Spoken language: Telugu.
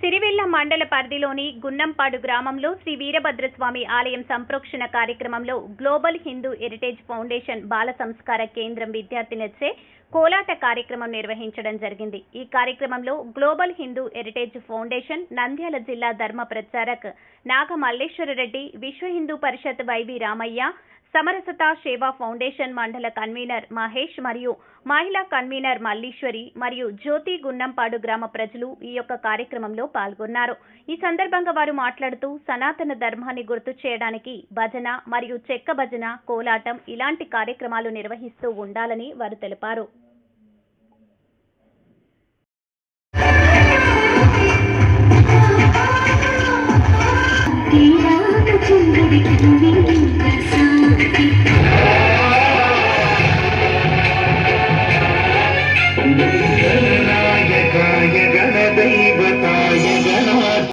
సిరివెల్ల మండల పరిధిలోని గున్నంపాడు గ్రామంలో శ్రీ వీరభద్రస్వామి ఆలయం సంప్రోక్షణ కార్యక్రమంలో గ్లోబల్ హిందూ హెరిటేజ్ ఫౌండేషన్ బాల సంస్కార కేంద్రం విద్యార్థినిచ్చే కోలాట కార్యక్రమం నిర్వహించడం జరిగింది. ఈ కార్యక్రమంలో global Hindu heritage foundation Nandyal జిల్లా ధర్మ ప్రచారక్ Naga Malleswarareddy Vishwa Hindu Parishad Y V Ramaiah Samarasata Seva foundation మండల కన్వీనర్ మహేష్ మరియు మహిళా కన్వీనర్ మల్లీశ్వరి మరియు జ్యోతి గున్నంపాడు గ్రామ ప్రజలు ఈ యొక్క కార్యక్రమంలో పాల్గొన్నారు ఈ సందర్భంగా వారు మాట్లాడుతూ సనాతన ధర్మాన్ని గుర్తు చేయడానికి భజన మరియు చెక్క భజన కోలాటం ఇలాంటి కార్యక్రమాలు నిర్వహిస్తూ ఉండాలని వారు తెలిపారు